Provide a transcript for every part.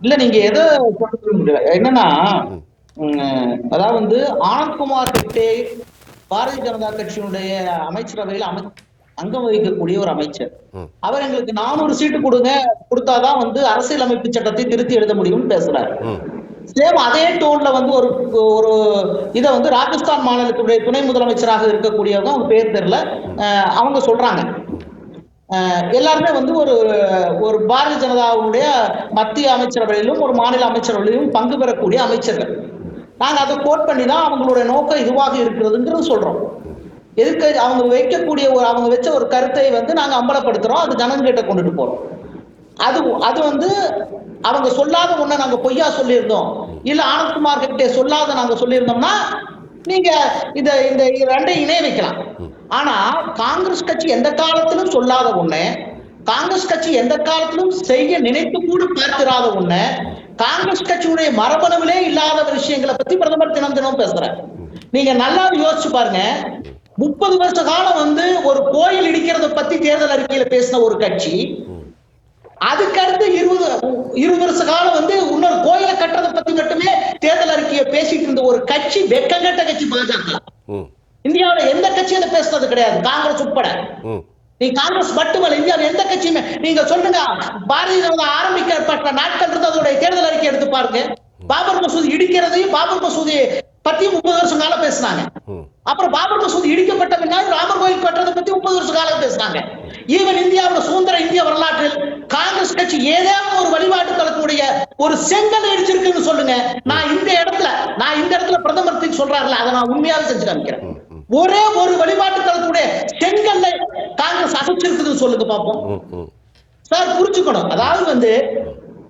இல்ல நீங்க எதை சொல்றது என்னன்னா ம், அதாவது வந்து ஆனந்த்குமார் ஹெக்டே பாரதிய ஜனதா கட்சியினுடைய அமைச்சரவையில் அமை அங்கம் வகிக்கக்கூடிய ஒரு அமைச்சர். அவர் எங்களுக்கு நானூறு சீட்டு கொடுங்க கொடுத்தாதான் வந்து அரசியலமைப்பு சட்டத்தை திருத்தி எழுத முடியும்னு பேசுறாரு. சேம் அதே டோன்ல வந்து ஒரு ஒரு இத வந்து ராஜஸ்தான் மாநிலத்துடைய துணை முதலமைச்சராக இருக்கக்கூடியவங்க அவங்க பேர் தெரியல. அவங்க சொல்றாங்க. எல்லாருமே வந்து ஒரு ஒரு பாரதிய ஜனதாவுடைய மத்திய அமைச்சரவையிலும் ஒரு மாநில அமைச்சரவையிலும் பங்கு பெறக்கூடிய அமைச்சர்கள். நாங்கள் அதை கோட் பண்ணி தான் அவங்களுடைய நோக்கம் இதுவாக இருக்கிறதுங்கிறது சொல்றோம். எதுக்கு அவங்க வைக்கக்கூடிய ஒரு அவங்க வச்ச ஒரு கருத்தை வந்து நாங்கள் அம்பலப்படுத்துறோம் அது ஜனங்கிட்ட கொண்டுட்டு போறோம். அது அது வந்து அவங்க சொல்லாத ஒன்றை நாங்க பொய்யா சொல்லியிருந்தோம். இல்ல ஆனந்த்குமார் கிட்டே சொல்லாத நாங்க சொல்லியிருந்தோம்னா நீங்க இத இந்த ரெண்டையும் இணைய வைக்கலாம். ஆனா காங்கிரஸ் கட்சி எந்த காலத்திலும் சொல்லாத ஒண்ணு காங்கிரஸ் கட்சி எந்த காலத்திலும் செய்ய நினைத்து கூட பார்த்திராத ஒண்ணு காங்கிரஸ் கட்சியுடைய மரபணுவிலே இல்லாத விஷயங்களை பத்தி பிரதமர் தினம் தினம் பேசுறாரு. நீங்க நல்லா யோசிச்சு பாருங்க. முப்பது வருஷ காலம் வந்து ஒரு கோயில் இடிக்கிறத பத்தி தேர்தல் அறிக்கையில பேசின ஒரு கட்சி அதுக்கடுத்து இருபது இருபது வருஷ காலம் வந்து இன்னொரு கோயிலை கட்டுறதை பத்தி மட்டுமே தேர்தல் அறிக்கையை பேசிட்டு இருந்த ஒரு கட்சி வெக்கங்கட்ட கட்சி பாஜக. இந்தியாவுல எந்த கட்சியும் அதை பேசுனது கிடையாது? காங்கிரஸ் உட்பட. நீ காங்கிரஸ் மட்டுமல்ல இந்தியாவில் எந்த கட்சியுமே நீங்க சொல்லுங்க பாரதிய ஜனதா ஆரம்பிக்கப்பட்ட நாட்கள் இருந்து அதோடைய தேர்தல் அறிக்கை எடுத்து பாருங்க. பாபர் மசூதி இடிக்கிறதையும் பாபர் மசூதி பத்தி முப்பது வருஷம் காலம் பேசினாங்க. அப்புறம் பாபர் மசூதி இடிக்கப்பட்ட பின்னாடி ராமர் கோயில் கட்டுறதை பத்தி முப்பது வருஷ காலம் பேசினாங்க. ஈவன் இந்தியாவோட சுதந்திர இந்திய வரலாற்றில் காங்கிரஸ் கட்சி ஏதாவது ஒரு வழிபாட்டு தளத்துடைய ஒரு செங்கல் இடிச்சிருக்குன்னு சொல்லுங்க. நான் இந்த இடத்துல நான் இந்த இடத்துல பிரதமர் சொல்றாருல அதை நான் உண்மையாவே செஞ்சு காமிக்கிறேன். ஒரே ஒரு வழிபாட்டு தளத்துடைய செங்கல்ல காங்கிரஸ் அசைச்சிருக்குதுன்னு சொல்லுங்க பாப்போம். ம் ம். சார் புரிஞ்சுக்கணும். அதாவது வந்து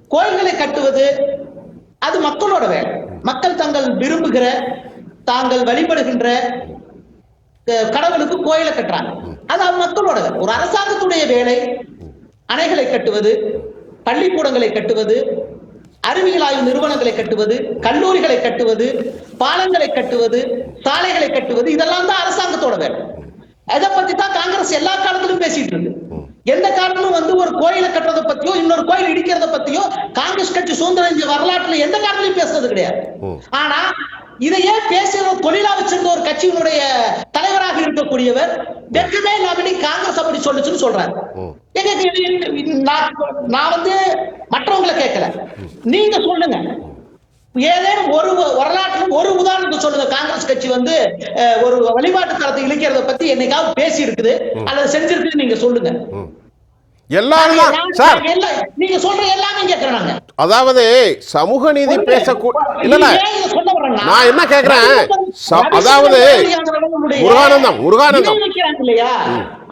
கோயில்களை கட்டுவது அது மக்களோட வேலை. மக்கள் தங்கள் விரும்புகிற தாங்கள் வழிபடுகின்ற கடவுளுக்கு கோயிலை கட்டுறாங்க. அது அது மக்களோட வேலை. ஒரு அரசாங்கத்துடைய வேலை அணைகளை கட்டுவது பள்ளிக்கூடங்களை கட்டுவது அறிவியல் ஆய்வு நிறுவனங்களை கட்டுவது கல்லூரிகளை கட்டுவது பாலங்களை கட்டுவது சாலைகளை கட்டுவது இதெல்லாம் தான் அரசாங்கத்தோட வேலை. அதை பத்தி தான் காங்கிரஸ் எல்லா காலத்திலும் பேசிட்டு இருக்கு. எந்த காரணமும் வந்து ஒரு கோயிலை கட்டுறதை பத்தியோ இன்னொரு கோயில் இடிக்கிறத பத்தியோ காங்கிரஸ் கட்சி சுதந்திர இந்திய வரலாற்றுல எந்த காரணத்திலும் பேசுறது கிடையாது. ஆனா இதையே பேசுற தொழிலா வச்சிருந்த ஒரு கட்சியினுடைய தலைவராக இருக்கக்கூடியவர் வெட்கமே இல்லாம நீ காங்கிரஸ் அப்படி சொல்லுச்சுன்னு சொல்றாரு. நான் வந்து மற்றவங்களை கேட்கல. நீங்க சொல்லுங்க. ஏதேனும் ஒரு வரலாற்றிலும் ஒரு உதாரணத்தை சொல்லுங்க. காங்கிரஸ் கட்சி வந்து ஒரு வழிபாட்டு தளத்தை இழிக்கிறத பத்தி என்னைக்காவது பேசி இருக்குது அல்லது செஞ்சிருக்குது நீங்க சொல்லுங்க. எல்லாரும் சார் நீங்க சொல்ற எல்லாமே கேட்கிறேன் நாங்க அதாவது சமூக நீதி பேசக்கூ இல்ல நான் என்ன கேக்குறேன்? அதாவது முருகானந்தம், முருகானந்தம்.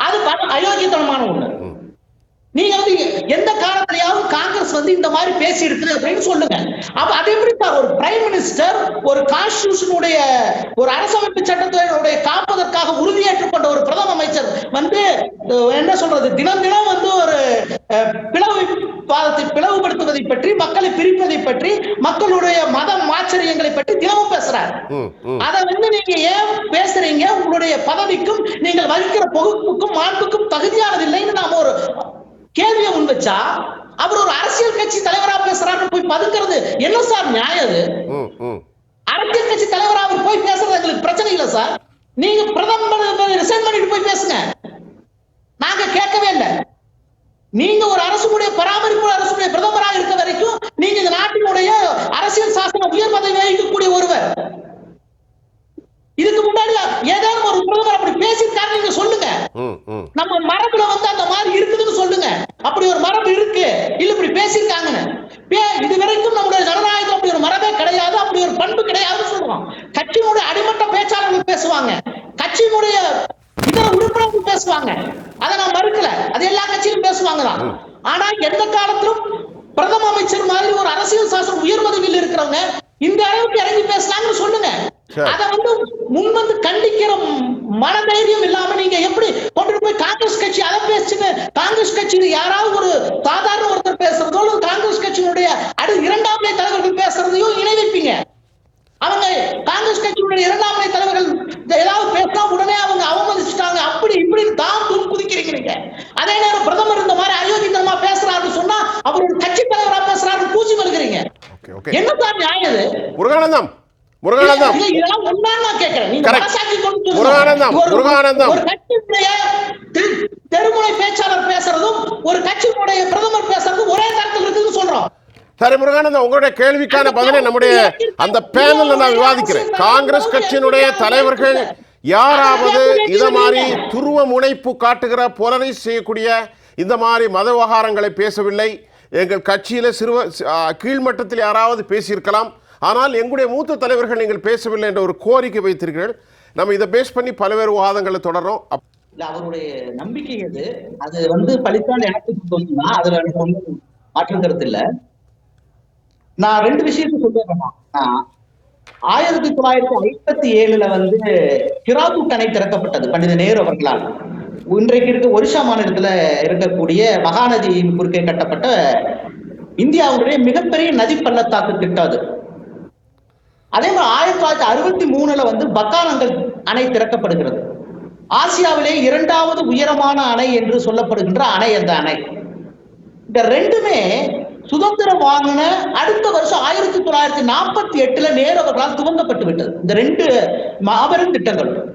அது அயோக்கியத்தனமான ஒண்ணு. நீங்க வந்து எந்த காலத்திலயாவது காங்கிரஸ் வந்து இந்த மாதிரி பேசி இருக்குது அப்படின்னு சொல்லுங்க. அப்ப அது எப்படி சார் ஒரு பிரைம் மினிஸ்டர் ஒரு கான்ஸ்டிடியூஷனுடைய ஒரு அரசமைப்பு சட்டத்தினுடைய காப்பதற்காக உறுதியேற்றுக் கொண்ட ஒரு பிரதம அமைச்சர் வந்து என்ன சொல்றது தினம் தினம் வந்து ஒரு பிளவு வாதத்தை பிளவுபடுத்துவதை பற்றி மக்களை பிரிப்பதை பற்றி மக்களுடைய மத மாச்சரியங்களை பற்றி தினமும் பேசுறாரு. அதை வந்து நீங்க ஏன் பேசுறீங்க? உங்களுடைய பதவிக்கும் நீங்கள் வகிக்கிற பொறுப்புக்கும் மாண்புக்கும் தகுதியானது இல்லைன்னு நாம ஒரு கேள்வியை முன் வச்சா அவர் ஒரு அரசியல் கட்சி தலைவரா பேசுறாருன்னு போய் பதுங்கிறது என்ன சார் நியாயம் அது? அரசியல் கட்சி தலைவரா அவர் போய் பேசுறது எங்களுக்கு பிரச்சனை இல்ல சார். நீங்க பிரதமர் ரிசைன் பண்ணிட்டு போய் பேசுங்க. நாங்க கேட்கவே இல்லை. நீங்க ஒரு அரசுடைய பராமரிப்பு அரசுடைய பிரதமராக இருக்க வரைக்கும் நீங்க இந்த நாட்டினுடைய அரசியல் சாசன உயர் பதவி வகிக்கக்கூடிய ஒருவர். இதுக்கு முன்னாடி ஏதாவது ஒரு பிரதமர் அப்படி பேசியிருக்காரு நீங்க சொல்லுங்க. நம்ம மரபுல வந்து அந்த மாதிரி இருக்குதுன்னு சொல்லுங்க அப்படி ஒரு மரபு இருக்கு இல்ல இப்படி பேசியிருக்காங்கன்னு பே- இது வரைக்கும் நம்முடைய ஜனநாயகத்தில் அப்படி ஒரு மரபே கிடையாது அப்படி ஒரு பண்பு கிடையாதுன்னு சொல்றோம் கட்சியினுடைய அடிமட்ட பேச்சாளர்கள் பேசுவாங்க கட்சியினுடைய இதர உறுப்பினர்கள் பேசுவாங்க அதை நான் மறுக்கல அது பேசுவாங்க தான் ஆனா எந்த காலத்திலும் பிரதம அமைச்சர் மாதிரி ஒரு அரசியல் சாசனம் உயர் பதவியில் இருக்கிறவங்க இந்த அளவுக்கு இறங்கி பேசுனாங்கன்னு சொல்லுங்க. அத வந்து முன் வந்து கண்டிக்கிற மனதைரியம் இல்லாம நீங்க எப்படி கொண்டு போய் காங்கிரஸ் கட்சி அதை பேசுங்க காங்கிரஸ் கட்சியில யாராவது ஒரு சாதாரண ஒருத்தர் பேசுறதோ காங்கிரஸ் கட்சியினுடைய அடு இரண்டாம் நிலை தலைவர்கள் பேசுறதையும் இணை வைப்பீங்க அவங்க காங்கிரஸ் கட்சியினுடைய இரண்டாம் நிலை தலைவர்கள் ஏதாவது பேசினா உடனே அவங்க அவமதிச்சுட்டாங்க. அப்படி இப்படி தான் நீங்க. அதே நேரம் பிரதமர் இந்த மாதிரி அயோக்கியத்தனமா பேசுறாருன்னு சொன்னா அவர் ஒரு கட்சி தலைவரா பேசுறாருன்னு பூச்சி வருகிறீங்க. என்ன சார் நியாயம் இது? முருகானந்தம் முருகானந்தம். முருகானந்தம், முருகானந்தம். ஒரு கட்சியினுடைய தெரு- தெருமுனை பேச்சாளர் பேசுறதும் ஒரு கட்சியினுடைய பிரதமர் பேசுறதும் ஒரே தரத்தில் இருக்குன்னு சொல்றோம். சரி முருகானந்தம் உங்களுடைய கேள்விக்கான பதிலை நம்முடைய அந்த பேனல்ல நான் விவாதிக்கிறேன். காங்கிரஸ் கட்சியினுடைய தலைவர்கள் யாராவது இத மாதிரி துருவ முனைப்பு காட்டுகிற போலரைஸ் செய்யக்கூடிய இந்த மாதிரி மத விவகாரங்களை பேசவில்லை. எங்கள் கட்சியில சிறுவ கீழ்மட்டத்தில் யாராவது பேசியிருக்கலாம். ஆனால் எங்களுடைய மூத்த தலைவர்கள் நீங்கள் பேசவில்லை என்ற ஒரு கோரிக்கை வைத்திருக்கிறீர்கள். நம்ம இதை பேஸ் பண்ணி பல்வேறு விவாதங்களை இல்ல அவருடைய நம்பிக்கை அது அது வந்து பழித்தால் எனக்கு தோணுதுன்னா அதுல எனக்கு ஒன்றும் மாற்று கருத்து இல்ல. நான் ரெண்டு விஷயத்தை சொல்லிடுறேன் ஆயிரத்தி தொள்ளாயிரத்தி ஐம்பத்தி ஏழுல வந்து ஹிராகுட் அணை திறக்கப்பட்டது பண்டித நேரு அவர்களால். இன்றைக்கு இருக்க ஒரிசா மாநிலத்துல இருக்கக்கூடிய மகாநதியின் குறுக்கே கட்டப்பட்ட இந்தியாவுடைய மிகப்பெரிய நதி பள்ளத்தாக்கு திட்டம் அது. அதே மாதிரி ஆயிரத்தி தொள்ளாயிரத்தி அறுபத்தி மூணுல வந்து பக்காலங்கள் அணை திறக்கப்படுகிறது. ஆசியாவிலே இரண்டாவது உயரமான அணை என்று சொல்லப்படுகின்ற அணை அந்த அணை. இந்த ரெண்டுமே சுதந்திரம் வாங்கின அடுத்த வருஷம் ஆயிரத்தி தொள்ளாயிரத்தி நாற்பத்தி எட்டுல நேரு அவர்களால் துவங்கப்பட்டு விட்டது. இந்த ரெண்டு மாபெரும் திட்டங்கள்.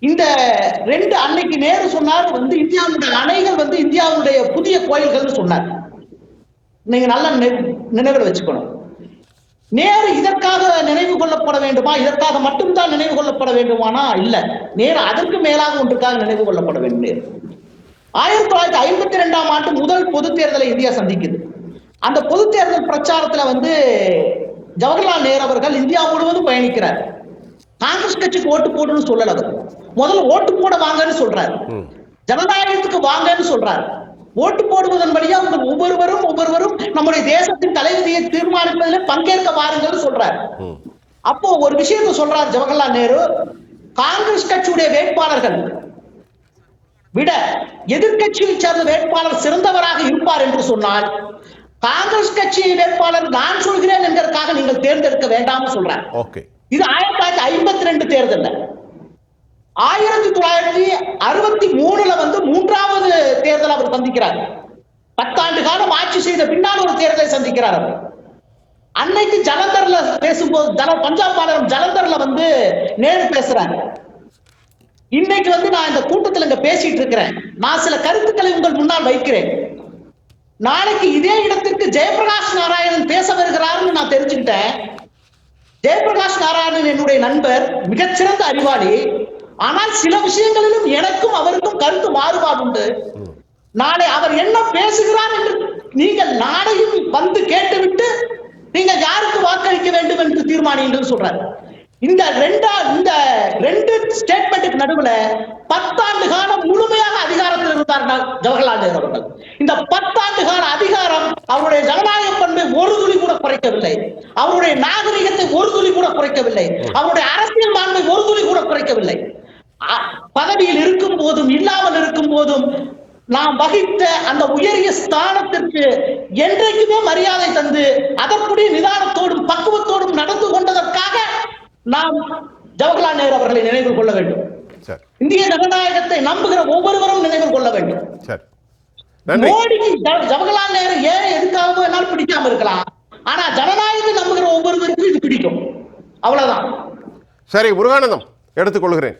இந்த ரெண்டு அன்னைக்கு நேரு சொன்னார் வந்து இந்தியாவுடைய அணைகள் வந்து இந்தியாவுடைய புதிய கோயில்கள்னு சொன்னார். நீங்க நல்லா நினை- நினைவில் வச்சுக்கணும். நேரு இதற்காக நினைவு கொள்ளப்பட வேண்டுமா? இதற்காக மட்டும்தான் நினைவு கொள்ளப்பட வேண்டுமானா? இல்ல. நேரு அதற்கு மேலாக ஒன்றுக்காக நினைவு கொள்ளப்பட வேண்டும் நேரு. ஆயிரத்தி தொள்ளாயிரத்தி ஐம்பத்தி ரெண்டாம் ஆண்டு முதல் பொது தேர்தலை இந்தியா சந்திக்குது. அந்த பொது தேர்தல் பிரச்சாரத்துல வந்து ஜவஹர்லால் நேரு அவர்கள் இந்தியா முழுவதும் பயணிக்கிறார். காங்கிரஸ் கட்சிக்கு ஓட்டு போடுன்னு சொல்லல அவர். முதல்ல ஓட்டு போட வாங்கன்னு சொல்றாரு. ஜனநாயகத்துக்கு வாங்கன்னு சொல்றாரு. ஓட்டு போடுவதன் வழியா உங்கள் ஒவ்வொருவரும் ஒவ்வொருவரும் நம்முடைய தேசத்தின் தலைவிதியை தீர்மானிப்பதில் பங்கேற்க வாருங்கன்னு சொல்றாரு. அப்போ ஒரு விஷயத்தை சொல்றார் ஜவஹர்லால் நேரு. காங்கிரஸ் கட்சியுடைய வேட்பாளர்கள் விட எதிர்க்கட்சியை சேர்ந்த வேட்பாளர் சிறந்தவராக இருப்பார் என்று சொன்னால் காங்கிரஸ் கட்சி வேட்பாளர் நான் சொல்கிறேன் என்பதற்காக நீங்கள் தேர்ந்தெடுக்க சொல்றார். ஓகே. இது ஆயிரத்தி தொள்ளாயிரத்தி ஐம்பத்தி ரெண்டு தேர்தல்ல. ஆயிரத்தி தொள்ளாயிரத்தி அறுபத்தி மூணுல வந்து மூன்றாவது தேர்தல் அவர் சந்திக்கிறார். பத்தாண்டு காலம் ஆட்சி செய்த பின்னால் ஒரு தேர்தலை சந்திக்கிறார் அவர். அன்னைக்கு ஜலந்தர்ல பேசும்போது ஜல பஞ்சாப் மாநிலம் ஜலந்தர்ல வந்து நேரு பேசுறாங்க இன்னைக்கு வந்து நான் இந்த கூட்டத்துல இங்க பேசிட்டு இருக்கிறேன். நான் சில கருத்துக்களை உங்கள் முன்னால் வைக்கிறேன். நாளைக்கு இதே இடத்திற்கு ஜெயபிரகாஷ் நாராயணன் பேச வருகிறார்னு நான் தெரிஞ்சுக்கிட்டேன். ஜெயபிரகாஷ் நாராயணன் என்னுடைய நண்பர் மிகச்சிறந்த அறிவாளி. ஆனால் சில விஷயங்களிலும் எனக்கும் அவருக்கும் கருத்து மாறுபாடு உண்டு. நாளை அவர் என்ன பேசுகிறார் என்று நீங்கள் நாளையும் வந்து கேட்டுவிட்டு நீங்கள் யாருக்கு வாக்களிக்க வேண்டும் என்று தீர்மானியுங்கள் சொல்றார். இந்த ரெண்டா இந்த ரெண்டு ஸ்டேட்மெண்ட்டுக்கு நடுவுல பத்தாண்டு காலம் முழுமையாக அதிகாரத்தில் இருந்தார் ஜவஹர்லால் நேரு அவர்கள். இந்த பத்தாண்டு கால அதிகாரம் அவருடைய ஜனநாயக பண்பை ஒரு துளி கூட குறைக்கவில்லை. அவருடைய நாகரிகத்தை ஒரு துளி கூட குறைக்கவில்லை. அவருடைய அரசியல் மாண்பை ஒரு துளி கூட குறைக்கவில்லை. பதவியில் இருக்கும் போதும் இல்லாமல் இருக்கும் போதும் நாம் வகித்த அந்த உயரிய ஸ்தானத்திற்கு என்றைக்குமே மரியாதை தந்து அதற்குரிய நிதானத்தோடும் பக்குவத்தோடும் நடந்து கொண்டதற்காக நாம் ஜவஹர்லால் நேரு அவர்களை நினைவில் கொள்ள வேண்டும். சரி. இந்திய ஜனநாயகத்தை நம்புகிற ஒவ்வொருவரும் நினைவில் கொள்ள வேண்டும். மோடிக்கு ஜவஹர்லால் நேரு ஏன் எதுக்காக என்னால் பிடிக்காம இருக்கலாம். ஆனா ஜனநாயகத்தை நம்புகிற ஒவ்வொருவருக்கும் இது பிடிக்கும். அவ்வளவுதான். சரி முருகானந்தம் எடுத்துக்கொள்கிறேன்.